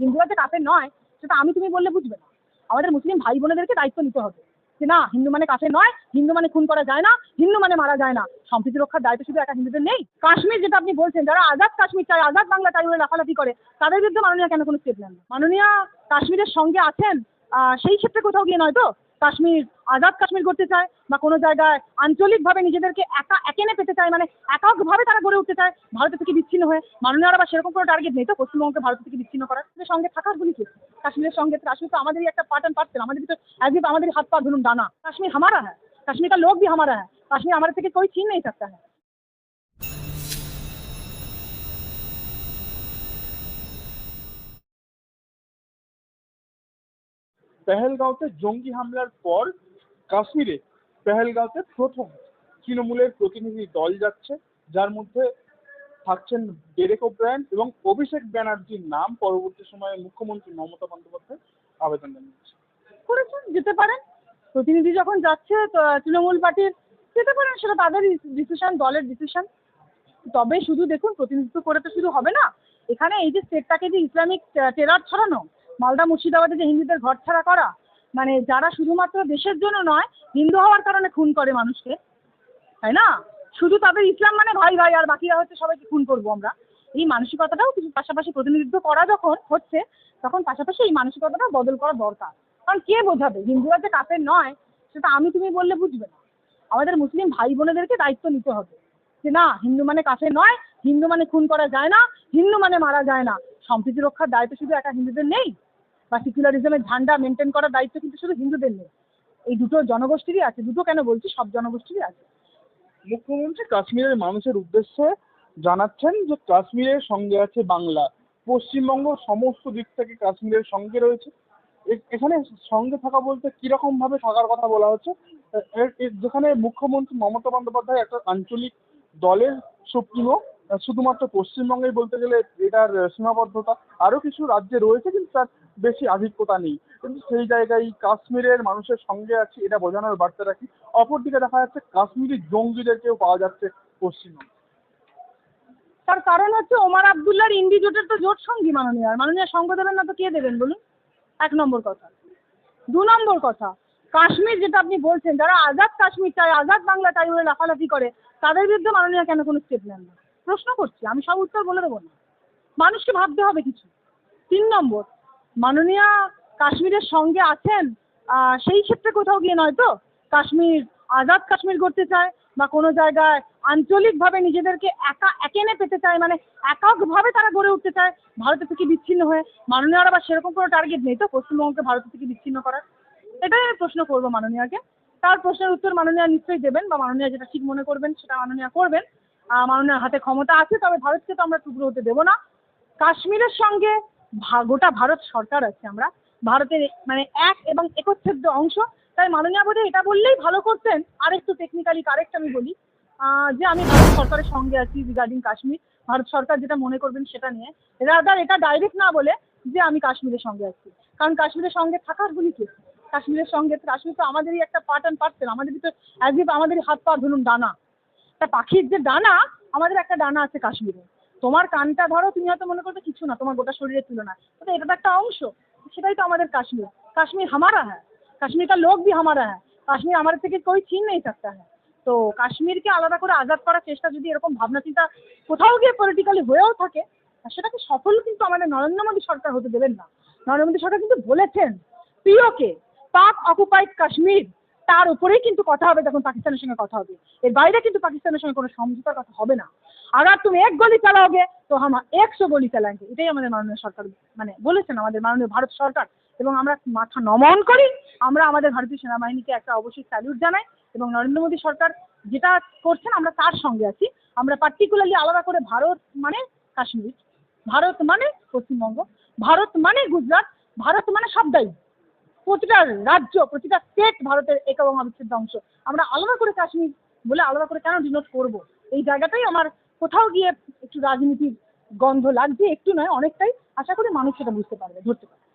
হিন্দুরা যে কাফের নয়, সেটা আমি তুমি বললে বুঝবে না। আমাদের মুসলিম ভাই বোনেদেরকে দায়িত্ব নিতে হবে যে না, হিন্দু মানে কাফের নয়, হিন্দু মানে খুন করা যায় না, হিন্দু মানে মারা যায় না। সম্প্রীতি রক্ষার দায়িত্ব শুধু একটা হিন্দুদের নেই। কাশ্মীর যেটা আপনি বলছেন, যারা আজাদ কাশ্মীর চায়, আজাদ বাংলা চাই বলে লাফালাফি করে, তাদের বিরুদ্ধে মাননীয় কেন কোনো স্টেপ নেন না মাননীয় কাশ্মীরের সঙ্গে আছেন সেই ক্ষেত্রে কোথাও গিয়ে নয় তো? কাশ্মীর আজাদ কাশ্মীর করতে চায় বা কোনো জায়গায় আঞ্চলিকভাবে নিজেদেরকে একা একেনে পেতে চায় মানে এককভাবে তারা গড়ে উঠতে চায় ভারতের থেকে বিচ্ছিন্ন হয়ে মাননীয়রা বা সেরকম কোনো টার্গেট নেই তো পশ্চিমবঙ্গকে ভারত থেকে বিচ্ছিন্ন করার এদের সঙ্গে থাকার গুলি কি কাশ্মীরের সঙ্গে কাশ্মীর তো আমাদেরই একটা পার্ট অ্যান্ড পার্সেল আমাদের তো অ্যাজ ইফ আমাদের হাত পা ধরুন ডানা কাশ্মীর हमारा है कश्मीर का लोग भी हमारा है कश्मीर हमारे থেকে कोई छीन नहीं सकता है পেহেলগাঁওতে জঙ্গি হামলার পর কাশ্মীরে পেহেলগাঁওতে প্রথম তৃণমূলের প্রতিনিধি দল যাচ্ছে, যার মধ্যে থাকছেন ডেরেক ওব্রায়ন এবং অভিষেক ব্যানার্জির নাম পরবর্তী সময়ে মুখ্যমন্ত্রী মমতা বন্দ্যোপাধ্যায় আবেদন জানিয়েছে করেছেন, যেতে পারেন। প্রতিনিধি যখন যাচ্ছে তৃণমূল পার্টির যেতে পারেন, সেটা তাদের ডিসিশন দলের ডিসিশন তবে শুধু দেখুন, প্রতিনিধিত্ব করে তো শুধু হবে না। এখানে এই যে স্টেটটাকে যে ইসলামিক টেরার ছড়ানো মালদা মুর্শিদাবাদে যে হিন্দুদের ঘর ছাড়া করা মানে যারা শুধুমাত্র দেশের জন্য নয়, হিন্দু হওয়ার কারণে খুন করে মানুষকে, তাই না? শুধু তাদের ইসলাম মানে ভাই ভাই, আর বাকিরা হচ্ছে সবাইকে খুন করব আমরা। এই মানসিকতাটাও কিছু পাশাপাশি প্রতিনিধিত্ব করা যখন হচ্ছে, তখন পাশাপাশি এই মানসিকতাটা বদল করা দরকার। কারণ কে বোঝাবে? হিন্দুরা যে কাফের নয়, সেটা আমি তুমি বললে বুঝবে না। আমাদের মুসলিম ভাই বোনেদেরকে দায়িত্ব নিতে হবে। যে না, হিন্দু মানে কাফের নয়, হিন্দু মানে খুন করা যায় না, হিন্দু মানে মারা যায় না। সম্প্রীতি রক্ষার দায়িত্ব শুধু একা হিন্দুদের নেই। বা সেকুলারিজমের ঝান্ডা মেনটেন করার দায়িত্ব কিন্তু শুধু হিন্দুদের নেই। এই দুটো জনগোষ্ঠীরই আছে, দুটো কেন বলছি? সব জনগোষ্ঠীরই আছে। মুখ্যমন্ত্রী কাশ্মীরের মানুষের উদ্দেশ্যে জানাচ্ছেন যে কাশ্মীরের সঙ্গে আছে বাংলা। পশ্চিমবঙ্গ সমস্ত দিক থেকে কাশ্মীরের সঙ্গে রয়েছে। এখানে সঙ্গে থাকা বলতে কীরকম ভাবে থাকার কথা বলা হচ্ছে? যেখানে মুখ্যমন্ত্রী মমতা বন্দ্যোপাধ্যায় একটা আঞ্চলিক দলের সুপ্রিমো শুধুমাত্র পশ্চিমবঙ্গেই বলতে গেলে এটার সীমাবদ্ধতা। আরও কিছু রাজ্যে রয়েছে, কিন্তু তার বেশি আধিক্যতা নেই। কিন্তু সেই জায়গায় কাশ্মীরের মানুষের সঙ্গে আছে, এটা বোঝানোর বার্তা রাখি অপরদিকে দেখা যাচ্ছে কাশ্মীরি জঙ্গিদেরকেও পাওয়া যাচ্ছে পশ্চিমবঙ্গে। তার কারণ হচ্ছে ওমার আবদুল্লাহর ইন্ডি জোটের তো জোট সঙ্গী মাননীয়। আর মাননীয় সঙ্গ দেবেন না তো কে দেবেন বলুন? এক নম্বর কথা। দু নম্বর কথা, কাশ্মীর যেটা আপনি বলছেন, যারা আজাদ কাশ্মীর চায়, আজাদ বাংলা চাই বলে লাফালাফি করে, তাদের বিরুদ্ধে মাননীয় কেন কোনো স্টেপ নেন না প্রশ্ন করছি, আমি সব উত্তর বলে দেবো না। মানুষকে ভাবতে হবে কিছু। তিন নম্বর, মাননীয় কাশ্মীরের সঙ্গে আছেন সেই ক্ষেত্রে কোথাও গিয়ে নয় তো? কাশ্মীর, আজাদ কাশ্মীর করতে চায় বা কোনো জায়গায় আঞ্চলিকভাবে নিজেদেরকে একা একেনে পেতে চায় মানে এককভাবে তারা গড়ে উঠতে চায় ভারতের থেকে বিচ্ছিন্ন হয়ে। মাননীয়রা বা সেরকম কোনো টার্গেট নেই তো পশ্চিমবঙ্গকে ভারতের থেকে বিচ্ছিন্ন করার? এটাই আমি প্রশ্ন করব মাননীয়াকে। তার প্রশ্নের উত্তর মাননীয়া নিশ্চয়ই দেবেন বা মাননীয়া যেটা ঠিক মনে করবেন সেটা মাননীয়া করবেন। মাননীয়ার হাতে ক্ষমতা আছে, তবে ভারতকে তো আমরা টুকরো হতে দেবো না। কাশ্মীরের সঙ্গে গোটা ভারত সরকার আছে আমরা। ভারতের মানে এক এবং একচ্ছেদ্য অংশ। তাই মাননীয় বোধহয় এটা বললেই ভালো করতেন। আর একটু টেকনিক্যালি কারেক্ট আমি বলি। যে আমি ভারত সরকারের সঙ্গে আছি রিগার্ডিং কাশ্মীর। ভারত সরকার যেটা মনে করবেন সেটা নিয়ে। রাদার, এটা ডাইরেক্ট না বলে যে আমি কাশ্মীরের সঙ্গে আছি। কারণ কাশ্মীরের সঙ্গে থাকার গুলি কি? কাশ্মীরের সঙ্গে, কাশ্মীর তো আমাদেরই একটা পার্ট অ্যান্ড পার্সেল আমাদেরই তো অ্যাজ ইফ হাত পা ধরুন ডানা তা পাখির যে ডানা আমাদের একটা ডানা আছে কাশ্মীরে তোমার কানটা ধরো তুমি হয়তো মনে করবে কিছু না তোমার গোটা শরীরের তুলনায় তো এটা তো একটা অংশ সেটাই তো আমাদের কাশ্মীর কাশ্মীর हमारा है কাশ্মীর का लोग भी हमारा है কাশ্মীর আমাদের থেকে कोई छीन नहीं सकता है তো কাশ্মীরকে আলাদা করে আজাদ করার চেষ্টা যদি এরকম ভাবনা চিন্তা কোথাও গিয়ে পলিটিক্যালি হয়েও থাকে আর সেটাকে সফল কিন্তু আমাদের নরেন্দ্র মোদী সরকার হতে দেবেন না নরেন্দ্র মোদী সরকার কিন্তু বলেছেন পিওকে পাক অকুপাইড কাশ্মীর তার উপরেই কিন্তু কথা হবে যখন পাকিস্তানের সঙ্গে কথা হবে। এর বাইরে কিন্তু পাকিস্তানের সঙ্গে কোনো সমঝোতার কথা হবে না। আগার তুমি এক গলি চালাওগে তো হাম একশো গলি চালাएंगे এটাই আমাদের মাননীয় সরকার মানে বলেছেন আমাদের মাননীয় ভারত সরকার। এবং আমরা মাথা নমন করি, আমরা আমাদের ভারতীয় সেনাবাহিনীকে একটা অবশ্যই স্যালিউট জানাই এবং নরেন্দ্র মোদী সরকার যেটা করছেন, আমরা তার সঙ্গে আছি। আমরা পার্টিকুলারলি আলাদা করে ভারত মানে কাশ্মীর। ভারত মানে পশ্চিমবঙ্গ। ভারত মানে গুজরাট। ভারত মানে সবটাই প্রতিটা রাজ্য, প্রতিটা স্টেট ভারতের এক এবং অবিচ্ছেদ্য অংশ। আমরা আলাদা করে কাশ্মীর বলে আলাদা করে কেন ডিনোট করব? এই জায়গাটাই আমার কোথাও গিয়ে একটু রাজনীতির গন্ধ লাগছে, একটু নয়, অনেকটাই আশা করি মানুষ সেটা বুঝতে পারবে, ধরতে পারবে।